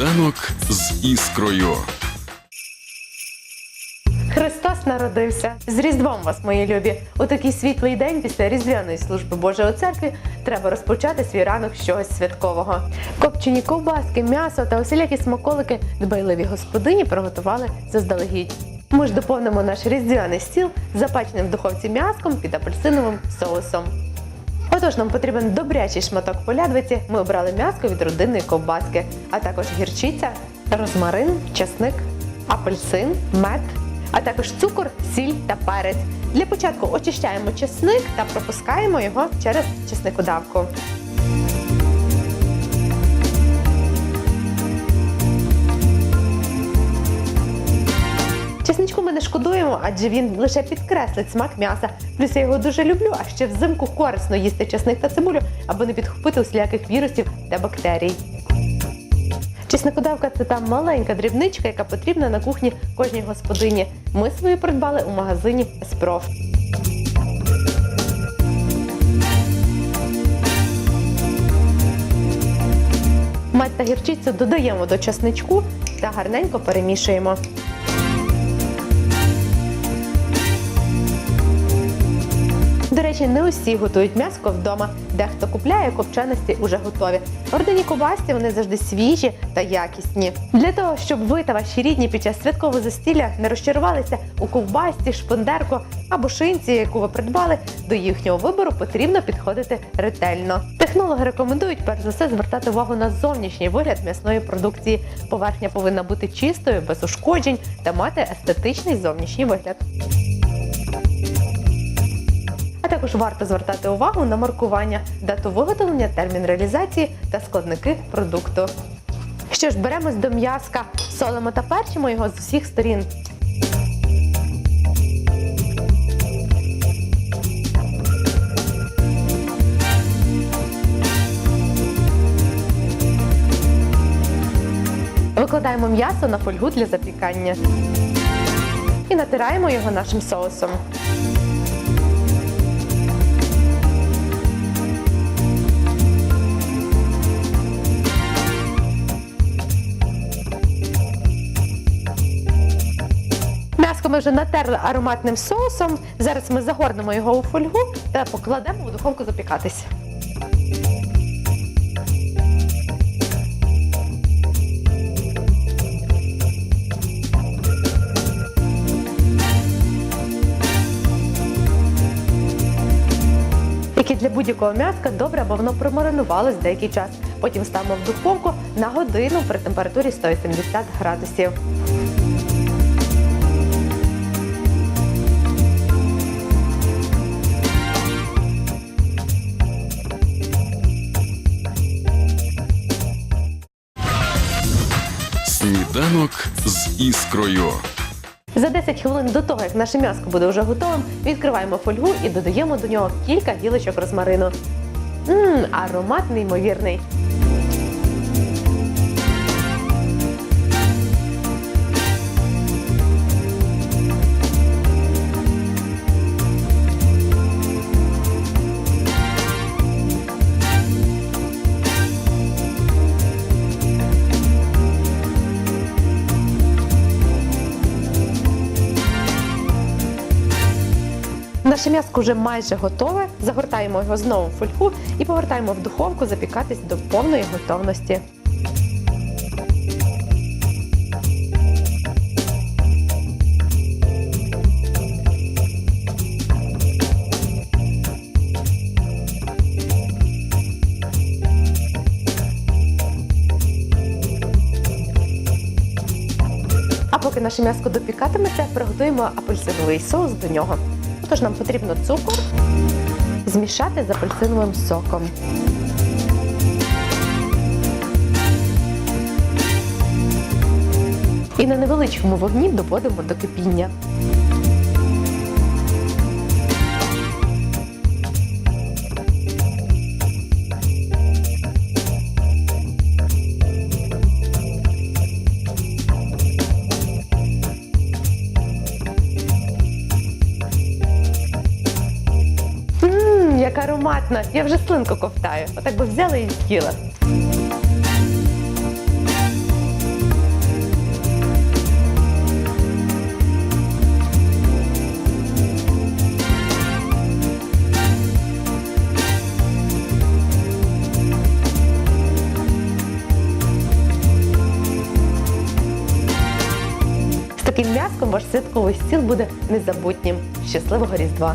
Сніданок з іскрою. Христос народився. З Різдвом вас, мої любі. У такий світлий день після Різдвяної служби Божої у церкві треба розпочати свій ранок чогось святкового. Копчені ковбаски, м'ясо та усілякі смаколики дбайливі господині приготували заздалегідь. Ми ж доповнимо наш різдвяний стіл запеченим в духовці м'яском під апельсиновим соусом. Отож, нам потрібен добрячий шматок полядвиці. Ми обрали м'яско від родинної ковбаски, а також гірчиця, розмарин, часник, апельсин, мед, а також цукор, сіль та перець. Для початку очищаємо чесник та пропускаємо його через чесникодавку. Чесничку ми не шкодуємо, адже він лише підкреслить смак м'яса. Плюс я його дуже люблю, а ще взимку корисно їсти чесник та цибулю, аби не підхопити усіляких вірусів та бактерій. Чесникодавка це та маленька дрібничка, яка потрібна на кухні кожній господині. Ми свою придбали у магазині Еспроф. Мать та гірчицю додаємо до чесничку та гарненько перемішуємо. До речі, не усі готують м'яско вдома. Дехто купляє копченості уже готові. Ордені ковбасці вони завжди свіжі та якісні. Для того, щоб ви та ваші рідні під час святкового застілля не розчарувалися у ковбасці, шпиндерку або шинці, яку ви придбали, до їхнього вибору потрібно підходити ретельно. Технологи рекомендують перш за все звертати увагу на зовнішній вигляд м'ясної продукції. Поверхня повинна бути чистою, без ушкоджень та мати естетичний зовнішній вигляд. Також варто звертати увагу на маркування, дату виготовлення, термін реалізації та складники продукту. Що ж, беремось до м'язка, солимо та перчимо його з усіх сторін. Викладаємо м'ясо на фольгу для запікання і натираємо його нашим соусом. Ми вже натерли ароматним соусом. Зараз ми загорнемо його у фольгу та покладемо у духовку запікатись. Як і для будь-якого м'яска добре, аби воно промаринувалось деякий час. Потім ставимо в духовку на годину при температурі 180 градусів. Сніданок з іскрою. За 10 хвилин до того, як наше м'яско буде вже готовим, відкриваємо фольгу і додаємо до нього кілька гілочок розмарину. Ммм, аромат неймовірний. Наше м'яско вже майже готове. Загортаємо його знову в фольгу і повертаємо в духовку запікатись до повної готовності. А поки наше м'яско допікатиметься, приготуємо апельсиновий соус до нього. Тож нам потрібно цукор змішати з апельсиновим соком. І на невеличкому вогні доводимо до кипіння. ароматно. Я вже слинку ковтаю. Отак би взяла і з'їла. Таким м'язком ваш святковий стіл буде незабутнім. Щасливого різдва!